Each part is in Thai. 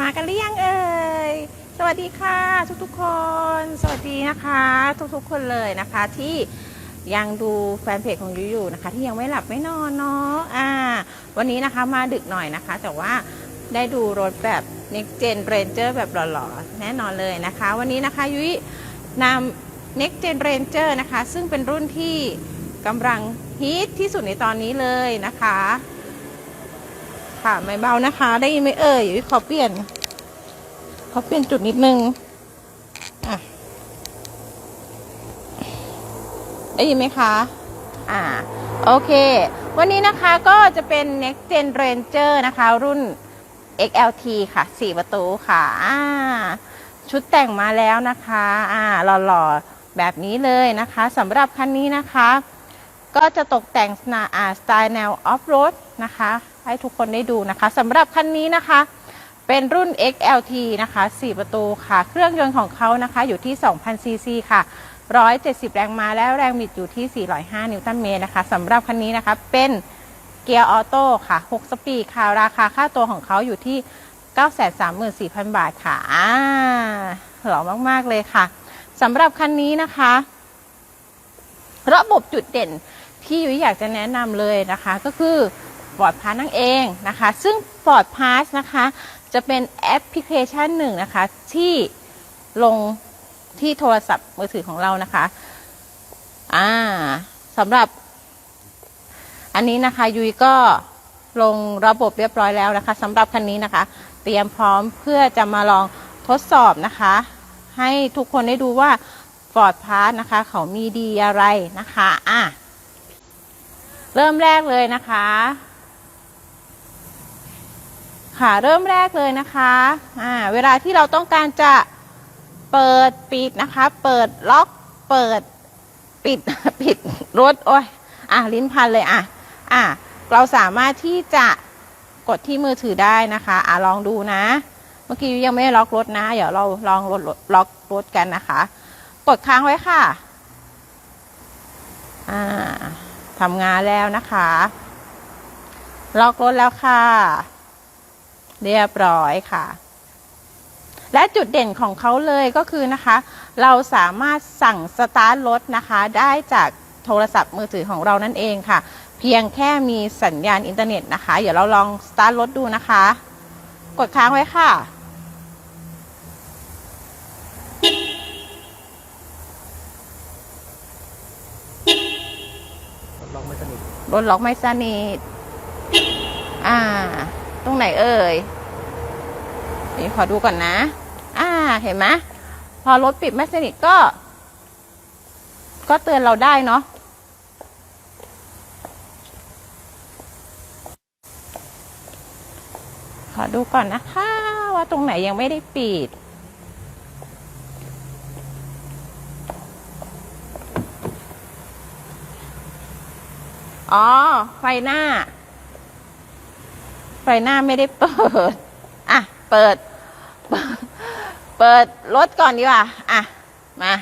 มากันหรือยังเอ่ย สวัสดีค่ะทุกๆคน สวัสดีนะคะ ทุกๆคนเลยนะคะที่ยังดูแฟนเพจของยูอยู่นะคะ ที่ยังไม่หลับไม่นอนเนาะอ่า วันนี้นะคะมาดึกหน่อยนะคะ แต่ว่าได้ดูรถแบบ Next Gen Ranger แบบหล่อๆ แน่นอนเลยนะคะ วันนี้นะคะยุ้ยนำ Next Gen Ranger นะคะ ซึ่งเป็นรุ่นที่กำลังฮิตที่สุดในตอนนี้เลยนะคะ ค่ะไม่เบานะคะ ได้ยินไหมเอ่ยยุ้ยขอเปลี่ยน อเปลี่ยนจุดนิดนึง อะ ได้ยินไหมคะ อ่า โอเค วันนี้นะคะก็จะเป็น Next Gen Ranger นะคะ รุ่น XLT ค่ะ 4 ประตูค่ะ อ่า ชุดแต่งมาแล้วนะคะ อ่า หล่อๆ แบบนี้เลยนะคะสำหรับคันนี้นะคะ ก็จะตกแต่งสนาอ่าสไตล์แนวออฟโรดนะคะ ให้ทุกคนได้ดูนะคะสำหรับคันนี้นะคะ เป็นรุ่น XLT นะคะ 4 ประตูค่ะ เครื่องยนต์ของเขานะคะอยู่ที่ 2,000 ซีซีค่ะ 170 แรงม้าและแรงบิดอยู่ที่ 405 นิวตันเมตรนะคะสำหรับคันนี้นะคะเป็นเกียร์ออโต้ค่ะ 6 สปีดค่ะ ราคาค่าตัวของเขาอยู่ที่ 934,000 บาทค่ะอ่าหล่อมาก ๆ เลยค่ะสำหรับคันนี้นะคะ ระบบจุดเด่นที่ยุ้ยอยากจะแนะนำเลยนะคะ ก็คือ Ford Pass นั่นเองนะคะ ซึ่ง Ford Pass นะคะ จะเป็นแอปพลิเคชันหนึ่งนะคะ ที่ลงที่โทรศัพท์มือถือของเรานะคะอ่าสำหรับ อันนี้นะคะยุ้ยก็ลงระบบเรียบร้อยแล้วนะคะสำหรับคันนี้นะคะ เตรียมพร้อมเพื่อจะมาลองทดสอบนะคะ ให้ทุกคนได้ดูว่า Ford Pass นะคะ เขามีดีอะไรนะคะอะเริ่มแรกเลยนะคะ ค่ะเริ่มแรกเลยนะคะอ่าเวลาที่เราต้องการจะเปิดปิดนะคะ เปิดล็อกเปิดปิดปิดรถโอ้ยอะลิ้นพันเลยอะอะเราสามารถที่จะกดที่มือถือได้นะคะ อะลองดูนะ เมื่อกี้ยังไม่ได้ล็อกรถนะ เดี๋ยวเราลองรถล็อกรถกันนะคะ กดค้างไว้ค่ะอ่าทำงานแล้วนะคะ ล็อกรถแล้วค่ะ เรียบร้อยค่ะ และจุดเด่นของเขาเลยก็คือนะคะ เราสามารถสั่งสตาร์ทรถนะคะ ได้จากโทรศัพท์มือถือของเรานั่นเองค่ะ เพียงแค่มีสัญญาณอินเทอร์เน็ตนะคะ เดี๋ยวเราลองสตาร์ทรถดูนะคะ กดค้างไว้ค่ะล็อกไม่สนิทรถล็อกไม่สนิท อ่า ตรงไหนเอ่ยนี่ขอดูก่อนนะ อ่า เห็นไหมพอรถปิดไม่สนิทก็ ก็เตือนเราได้เนาะขอดูก่อนนะคะ ว่าตรงไหนยังไม่ได้ปิดอ๋อ ไฟหน้า ฟหน้าไม่ได้เปิด อะเปิดเปิด เปิดรถก่อนดีกว่า อะ มา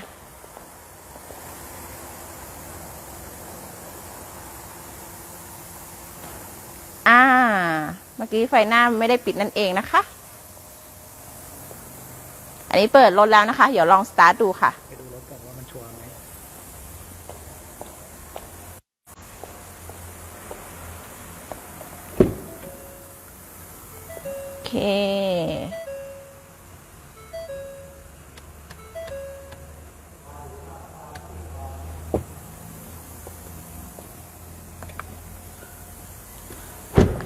อ่า เมื่อกี้ไฟหน้าไม่ได้ปิดนั่นเองนะคะ อันนี้เปิดรถแล้วนะคะ เดี๋ยวลองสตาร์ทดูค่ะ เค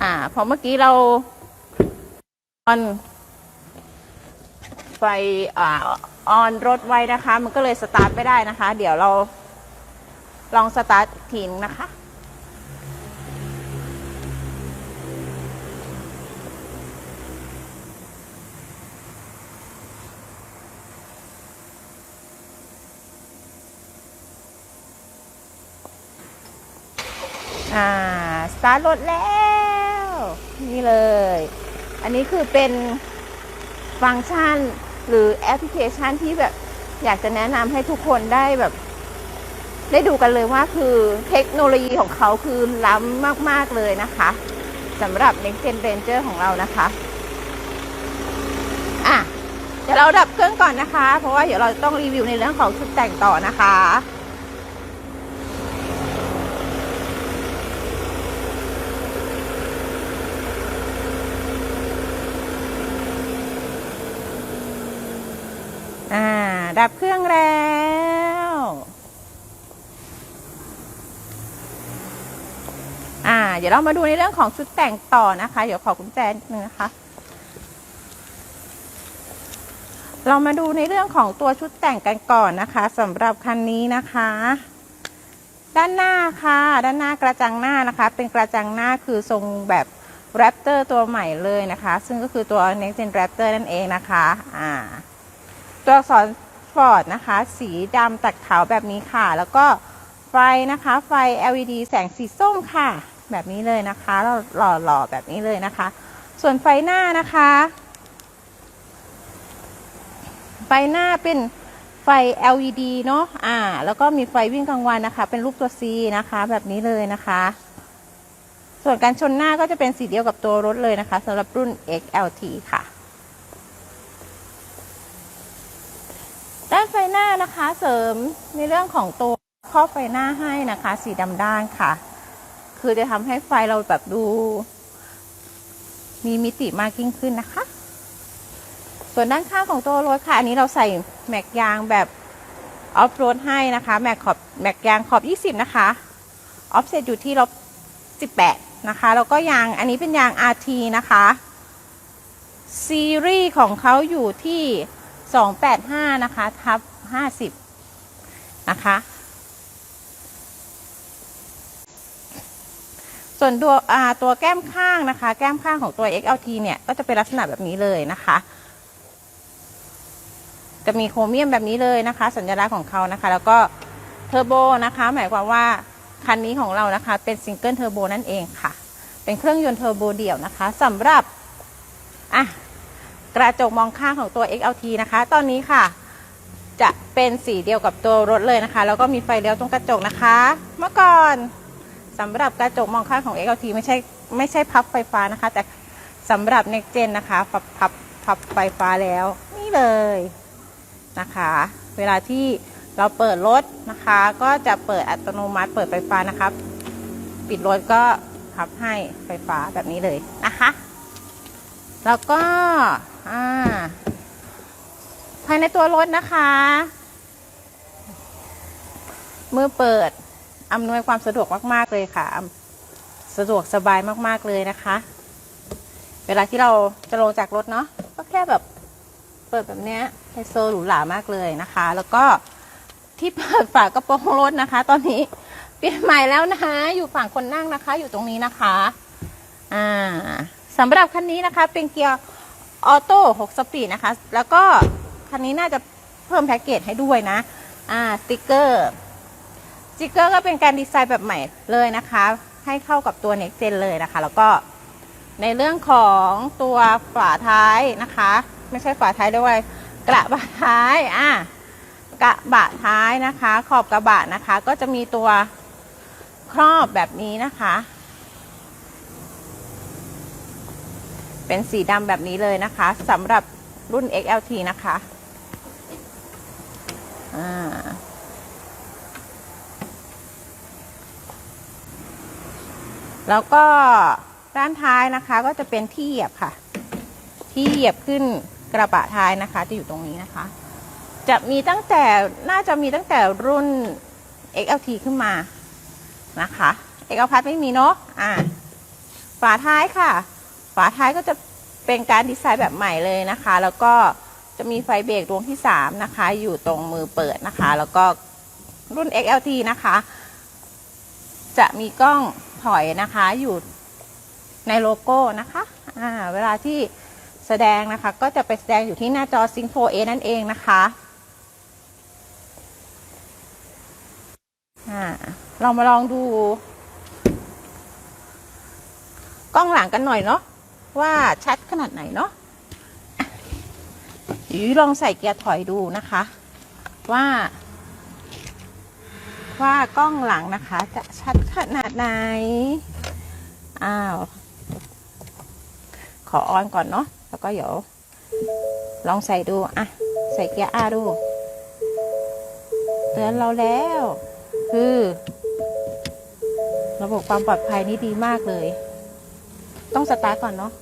อ่าพราะเมื่อกี้เราออนไฟอ่าออนรถไว้นะคะ มันก็เลยสตาร์ทไม่ได้นะคะ เดี๋ยวเราลองสตาร์ทอีกทีนึงนะคะ อ่าสตาร์ทรถแล้ว นี่เลย อันนี้คือเป็นฟังก์ชันหรือแอปพลิเคชันที่แบบอยากจะแนะนำให้ทุกคนได้แบบ ได้ดูกันเลยว่าคือเทคโนโลยีของเขาคือล้ำมาก ๆ เลยนะคะสำหรับ Next Gen Ranger ของเรานะคะอ่าเดี๋ยวเราดับเครื่องก่อนนะคะ เพราะว่าเดี๋ยวเราต้องรีวิวในเรื่องของชุดแต่งต่อนะคะ ดับเครื่องแล้ว อ่า เดี๋ยวเรามาดูในเรื่องของชุดแต่งต่อนะคะ เดี๋ยวขอกุญแจนิดนึงนะคะ เรามาดูในเรื่องของตัวชุดแต่งกันก่อนนะคะสำหรับคันนี้นะคะ ด้านหน้าค่ะ ด้านหน้ากระจังหน้านะคะ เป็นกระจังหน้าคือทรงแบบแรปเตอร์ตัวใหม่เลยนะคะ ซึ่งก็คือตัว Next Gen Raptor นั่นเองนะคะ อ่า ตัวอักษร อร์ดนะคะ สีดำตัดขาวแบบนี้ค่ะ แล้วก็ไฟนะคะ ไฟ LED แสงสีส้มค่ะ แบบนี้เลยนะคะหล่อหล่อๆแบบนี้เลยนะคะ ส่วนไฟหน้านะคะ ไฟหน้าเป็นไฟ LED เนาะอ่า แล้วก็มีไฟวิ่งกลางวันนะคะ เป็นรูปตัว C นะคะ แบบนี้เลยนะคะ ส่วนการชนหน้าก็จะเป็นสีเดียวกับตัวรถเลยนะคะสำหรับรุ่น XLT ค่ะ ด้านไฟ หน้านะคะเสริมในเรื่องของตัวครอบไฟหน้าให้นะคะ สีดำด้านค่ะ คือจะทำให้ไฟเราแบบดู มีมิติมากยิ่งขึ้นนะคะ ส่วนด้านข้างของตัวรถค่ะ อันนี้เราใส่แม็กยางแบบออฟโรดให้นะคะ แม็กขอบแม็กยางขอบ 20 นะคะออฟเซตอยู่ที่ลบ18 นะคะ แล้วก็ยางอันนี้เป็นยาง RT นะคะ ซีรีส์ของเขาอยู่ที่ 285 นะคะ ทับ 50นะคะ ส่วนตัวตัวแก้มข้างนะคะ แก้มข้างของตัว XLT เนี่ย ก็จะเป็นลักษณะแบบนี้เลยนะคะ จะมีโครเมียมแบบนี้เลยนะคะ สัญลักษณ์ของเขานะคะ แล้วก็เทอร์โบนะคะ หมายความว่าคันนี้ของเรานะคะ เป็นซิงเกิลเทอร์โบนั่นเองค่ะ เป็นเครื่องยนต์เทอร์โบเดี่ยวนะคะสำหรับอะกระจกมองข้างของตัว XLT นะคะ ตอนนี้ค่ะ จะเป็นสีเดียวกับตัวรถเลยนะคะ แล้วก็มีไฟเลี้ยวตรงกระจกนะคะ เมื่อก่อนสำหรับกระจกมองข้างของ XLT ไม่ใช่ไม่ใช่พับไฟฟ้านะคะ แต่สำหรับ Next Gen นะคะพับพับพับไฟฟ้าแล้วนี่เลยนะคะ เวลาที่เราเปิดรถนะคะ ก็จะเปิดอัตโนมัติเปิดไฟฟ้านะคะปิดรถก็พับให้ไฟฟ้าแบบนี้เลยนะคะ แล้วก็อ่าายในตัวรถนะคะ มือเปิด อำนวยความสะดวกมาก ๆ เลยค่ะ สะดวกสบายมาก ๆ เลยนะคะ เวลาที่เราจะลงจากรถเนาะ ก็แค่แบบเปิดแบบเนี้ยไฮโซหรูหรามากเลยนะคะ แล้วก็ที่เปิดฝากระโปรงรถนะคะ ตอนนี้เปลี่ยนใหม่แล้วนะคะ อยู่ฝั่งคนนั่งนะคะ อยู่ตรงนี้นะคะ อ่าสำหรับคันนี้นะคะ เป็นเกียร์ออโต้6สปีดนะคะ แล้วก็ คันนี้น่าจะเพิ่มแพ็กเกจให้ด้วยนะ อ่าสติกเกอร์สติกเกอร์ก็เป็นการดีไซน์แบบใหม่เลยนะคะ ให้เข้ากับตัว Next Gen เลยนะคะ แล้วก็ในเรื่องของตัวฝาท้ายนะคะ ไม่ใช่ฝาท้ายด้วยว่ากระบะท้ายอะกระบะท้ายนะคะ ขอบกระบะนะคะ ก็จะมีตัวครอบแบบนี้นะคะ เป็นสีดำแบบนี้เลยนะคะสำหรับรุ่น XLT นะคะ อ่าแล้วก็ด้านท้ายนะคะก็จะเป็นที่เหยียบค่ะ ที่เหยียบขึ้นกระบะท้ายนะคะ จะอยู่ตรงนี้นะคะ จะมีตั้งแต่น่าจะมีตั้งแต่รุ่น XLT ขึ้นมานะคะเอกพัทไม่มีเนาะอ่าฝาท้ายค่ะ ฝาท้ายก็จะเป็นการดีไซน์แบบใหม่เลยนะคะ แล้วก็ จะมีไฟเบรกดวงที่ 3 นะคะ อยู่ตรงมือเปิดนะคะ แล้วก็รุ่น XLT นะคะ จะมีกล้องถอยนะคะอยู่ในโลโก้นะคะอ่าเวลาที่แสดงนะคะ ก็จะไปแสดงอยู่ที่หน้าจอ Sync 4A นั่นเองนะคะอ่าเรามาลองดู กล้องหลังกันหน่อยเนาะว่าชัดขนาดไหนเนาะ หรือลองใส่เกียร์ถอยดูนะคะ ว่า ว่ากล้องหลังนะคะ จะชัดขนาดไหน อ้าว ขอออนก่อนเนาะแล้วก็เดี๋ยวลองใส่ดูอะใส่เกียร์อาดูเตือนเราแล้ว คือ ระบบความปลอดภัยนี่ดีมากเลย ต้องสตาร์ทก่อนเนาะ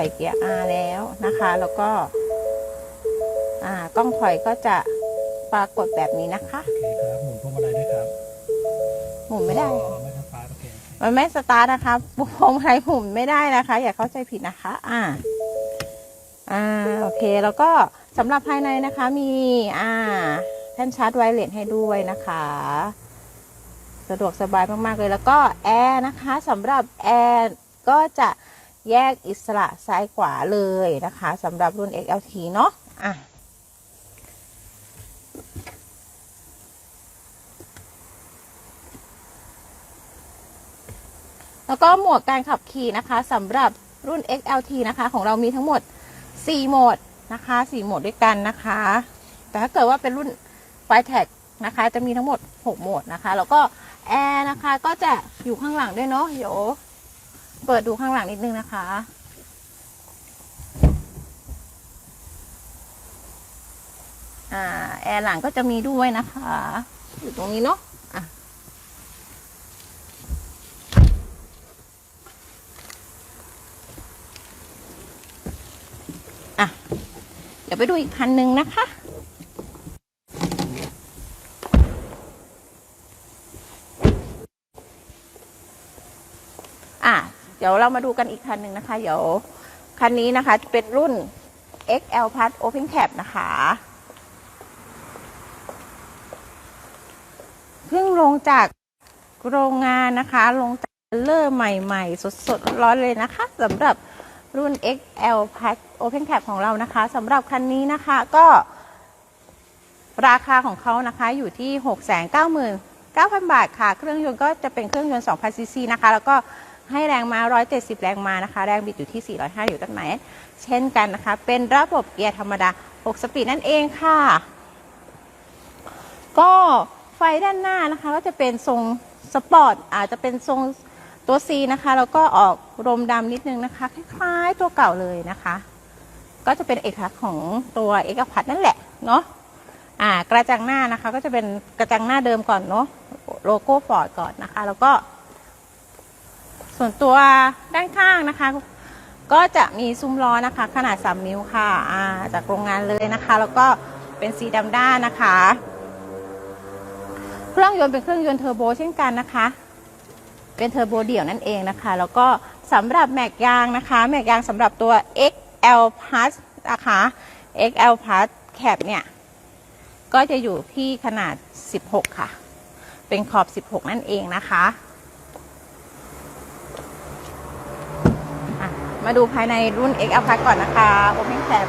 ส่เกียร์ R แล้วนะคะ แล้วก็อ่ากล้องถอยก็จะปรากฏแบบนี้นะคะโอเคครับหมุนพวงมาลัยด้วยครับหมุนไม่ได้อ๋อไม่ต้องฟ้าโอเคโอเคมันไม่สตาร์ทนะคะปุ่มไทยหมุนไม่ได้นะคะ อย่าเข้าใจผิดนะคะ อ่า อ่าโอเค แล้วก็สำหรับภายในนะคะมีอ่าแท่นชาร์จไวเลสให้ด้วยนะคะสะดวกสบายมาก ๆ เลยแล้วก็แอร์นะคะสำหรับแอร์ก็จะ แยกอิสระซ้ายขวาเลยนะคะสำหรับรุ่น XLT เนาะอะแล้วก็หมดการขับขี่นะคะสำหรับรุ่น XLT นะคะ ของเรามีทั้งหมด 4 โหมดนะคะ 4 โหมดด้วยกันนะคะ แต่ถ้าเกิดว่าเป็นรุ่น f i t e c นะคะ จะมีทั้งหมด 6 โหมดนะคะ แล้วก็แอร์นะคะก็จะอยู่ข้างหลังด้วยเนาะเดี๋ยว เปิดดูข้างหลังนิดนึงนะคะ อ่า แอร์หลังก็จะมีด้วยนะคะ อยู่ตรงนี้เนาะอะอะเดี๋ยวไปดูอีกคันหนึ่งนะคะ เดี๋ ยวเรามาดูกันอีกคันหนึ่งนะคะ เดี๋ยวคันนี้นะคะจะเป็นรุ่น XL Plus Open Cap นะคะเพิ่งลงจากโรงงานนะคะ ลงจากเลอร์ใหม่ๆ สดๆ ร้อนๆเลยนะคะสำหรับรุ่น XL Plus Open Cap ของเรานะคะสำหรับคันนี้นะคะก็ราคาของเขานะคะอยู่ที่ 699,000 บาทค่ะ เครื่องยนต์ก็จะเป็นเครื่องยนต์ 2,000ซีซีนะคะ แล้วก็ ให้แรงมา170 แรงมานะคะ แรงบิดอยู่ที่ 405อยู่ตันไหนต์เช่นกันนะคะ เป็นระบบเกียร์ธรรมดา 6 สปีดนั่นเองค่ะ ก็ไฟด้านหน้านะคะ ก็จะเป็นทรงสปอร์ต อาจจะเป็นทรงตัว C นะคะ แล้วก็ออกรมดำนิดนึงนะคะ คล้ายๆตัวเก่าเลยนะคะ ก็จะเป็นเอกลักษณ์ของตัวเอกพัทนั่นแหละเนาะอ่ากระจังหน้านะคะก็จะเป็นกระจังหน้าเดิมก่อนเนาะโลโก้ฟอร์ดก่อนนะคะ แล้วก็ ส่วนตัวด้านข้างนะคะ ก็จะมีซุ้มล้อนะคะ ขนาด 3 นิ้วค่ะจากโรงงานเลยนะคะ แล้วก็เป็นสีดำด้านนะคะ เครื่องยนต์เป็นเครื่องยนต์เทอร์โบเช่นกันนะคะ เป็นเทอร์โบเดี่ยวนั่นเองนะคะ แล้วก็สำหรับแม็กยางนะคะ แม็กยางสำหรับตัว XL Plus นะคะ XL Plus Cap เนี่ยก็จะอยู่ที่ขนาด 16 ค่ะ เป็นขอบ 16 นั่นเองนะคะอะ มาดูภายในรุ่น XL Plus ก่อนนะคะ Open Cap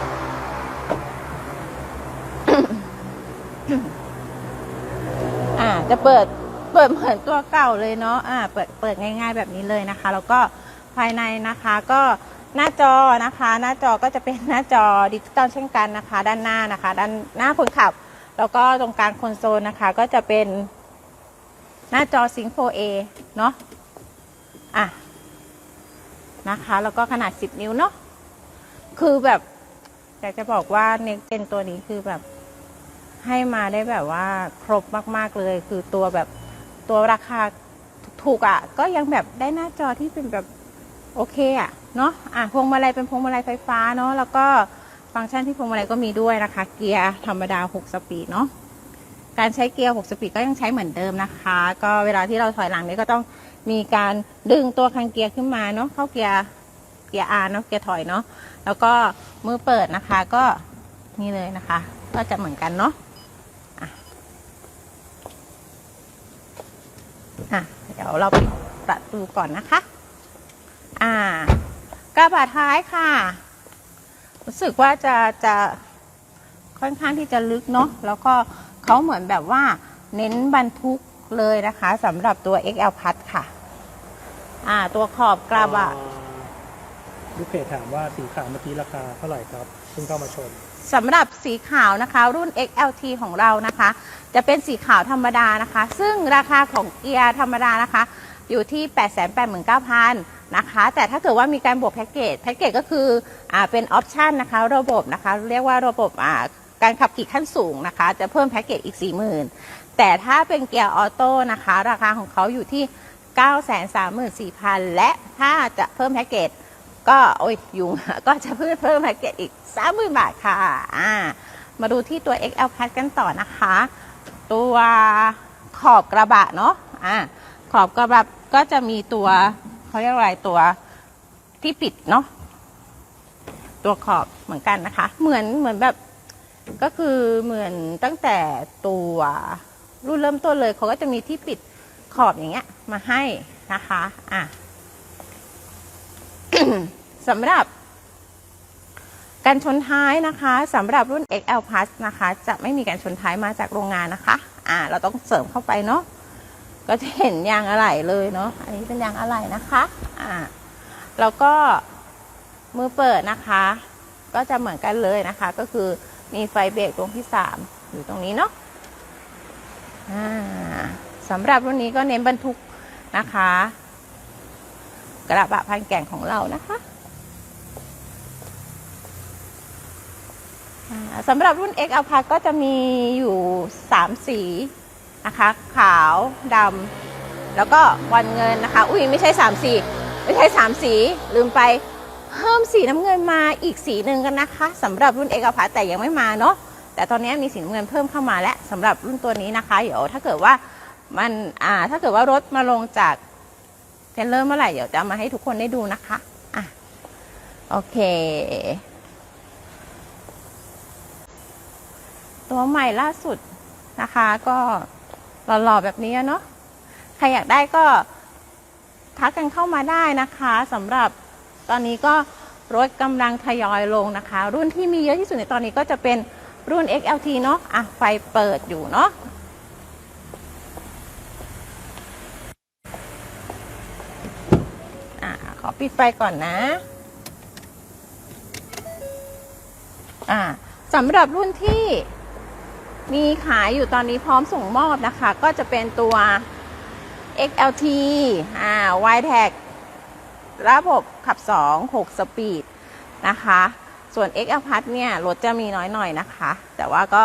อ่า จะเปิดเปิดเหมือนตัวเก่าเลยเนาะอ่า เปิดเปิดง่าย ๆ แบบนี้เลยนะคะ แล้วก็ภายในนะคะก็หน้าจอนะคะ หน้าจอก็จะเป็นหน้าจอดิจิตอลเช่นกันนะคะ ด้านหน้านะคะ ด้านหน้าคนขับ แล้วก็ตรงกลางคอนโซลนะคะ ก็จะเป็นหน้าจอ Sync 4A เนาะอะ นะคะ แล้วก็ขนาด 10 นิ้วเนาะคือแบบอยากจะบอกว่า Next Gen ตัวนี้คือแบบให้มาได้แบบว่าครบมาก ๆ เลย คือตัวแบบตัวราคาถูกๆอะ่ะ ก็ยังแบบได้หน้าจอที่เป็นแบบโอเคอะ่ะเนาะอะพวงมาลัยเป็นพวงมาลัยไฟฟ้าเนาะแล้วก็ฟังก์ชันที่พวงมาลัยก็มีด้วยนะคะ เกียร์ธรรมดา 6 สปีดเนาะการใช้เกียร์ 6 สปีดก็ยังใช้เหมือนเดิมนะคะ ก็เวลาที่เราถอยหลังนี่ก็ต้อง มีการดึงตัวคันเกียร์ขึ้นมาเนาะเข้าเกียร์เกียร์ R เนาะเกียร์ถอยเนาะแล้วก็มือเปิดนะคะก็นี่เลยนะคะ ก็จะเหมือนกันเนาะอะเดี๋ยวเราปิดประตูก่อนนะคะ อ่ากระบะท้ายค่ะ รู้สึกว่าจะจะค่อนข้างที่จะลึกเนาะแล้วก็เขาเหมือนแบบว่าเน้นบรรทุก เลยนะคะสำหรับตัว XL พัดค่ะ อ่า ตัวขอบกระบะลูกเพจถามว่าสีขาวเมื่อกี้ราคาเท่าไหร่ครับเพิ่งเข้ามาชมสำหรับสีขาวนะคะ รุ่น XLT ของเรานะคะ จะเป็นสีขาวธรรมดานะคะ ซึ่งราคาของเกียร์ธรรมดานะคะ อยู่ที่ 889,000นะคะ แต่ถ้าเกิดว่ามีการบวกแพ็กเกจแพ็กเกจก็คืออ่าเป็นออปชันนะคะ ระบบนะคะ เรียกว่าระบบอ่าการขับขี่ขั้นสูงนะคะ จะเพิ่มแพ็กเกจอีก 40,000 แต่ถ้าเป็นเกียร์ออโต้นะคะ ราคาของเขาอยู่ที่ 934,000 และถ้าจะเพิ่มแพ็กเกจก็โอ้ยยุงก็จะเพิ่มเพิ่มแพ็กเกจอีก 30,000 บาทค่ะอ่ามาดูที่ตัว XL Plus กันต่อนะคะ ตัวขอบกระบะเนาะอ่าขอบกระบะก็จะมีตัวเขาเรียกอะไรตัวที่ปิดเนาะตัวขอบเหมือนกันนะคะ เหมือนเหมือนแบบก็คือเหมือนตั้งแต่ตัว รุ่นเริ่มต้นเลยเขาก็จะมีที่ปิดขอบอย่างเงี้ย มาให้นะคะอะสำหรับการชนท้ายนะคะสำหรับรุ่น XL Plus นะคะ จะไม่มีการชนท้ายมาจากโรงงานนะคะ อ่า เราต้องเสริมเข้าไปเนาะก็จะเห็นยางอะไหล่เลยเนาะอันนี้เป็นยางอะไหล่นะคะ อ่าแล้วก็มือเปิดนะคะ ก็จะเหมือนกันเลยนะคะ ก็คือมีไฟเบรกดวงที่ 3 อยู่ตรงนี้เนาะ สำหรับรุ่นนี้ก็เน้นบรรทุกนะคะ กระบะพันแก่งของเรานะคะสำหรับรุ่น X a l p a ก็จะมีอยู่ 3 สีนะคะ ขาวดำแล้วก็วันเงินนะคะ อุ้ยไม่ใช่ 3 สี ไม่ใช่ 3 สี ลืมไปเพิ่มสีน้ำเงินมาอีกสีหนึ่งกันนะคะสำหรับรุ่น X a l p a แต่ยังไม่มาเนาะ แต่ตอนนี้มีสีน้ำเงินเพิ่มเข้ามาแล้วสำหรับรุ่นตัวนี้นะคะเดี๋ยวถ้าเกิดว่ามันอ่าถ้าเกิดว่ารถมาลงจากเทรลเลอร์เมื่อไหร่เดี๋ยวจะมาให้ทุกคนได้ดูนะคะอะโอเค ตัวใหม่ล่าสุดนะคะก็หล่อๆแบบนี้เนาะใครอยากได้ก็ทักกันเข้ามาได้นะคะสำหรับตอนนี้ก็รถกำลังทยอยลงนะคะ รุ่นที่มีเยอะที่สุดในตอนนี้ก็จะเป็น รุ่น XLT เนาะอะไฟเปิดอยู่เนาะอ่าขอปิดไฟก่อนนะอ่าสำหรับรุ่นที่มีขายอยู่ตอนนี้พร้อมส่งมอบนะคะ ก็จะเป็นตัว XLT อ่า y t a g ระบบขับ 2 6 สปีดนะคะ ส่วน XL Plus เนี่ยรถจะมีน้อยหน่อยนะคะ แต่ว่าก็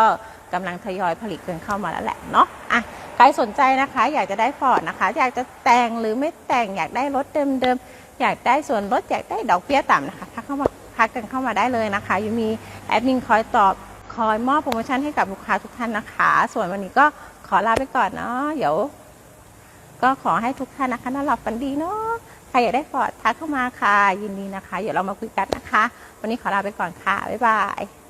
กำลังทยอยผลิตกันเข้ามาแล้วแหละเนาะอะใครสนใจนะคะ อยากจะได้ฟอร์ดนะคะ อยากจะแต่งหรือไม่แต่งอยากได้รถเดิมๆ อยากได้ส่วนลดอยากได้ดอกเบี้ยต่ำนะคะทักเข้ามาทักกันเข้ามาได้เลยนะคะยังมีแอดมินคอยตอบคอยมอบโปรโมชั่นให้กับลูกค้าทุกท่านนะคะ ส่วนวันนี้ก็ขอลาไปก่อนเนาะเดี๋ยว ก็ขอให้ทุกท่านนะคะนอนหลับฝันดีเนาะ รอยากได้ฟอร์ดทักเข้ามาค่ะ ยินดีนะคะ เดี๋ยวเรามาคุยกันนะคะ วันนี้ขอลาไปก่อนค่ะ บ๊ายบาย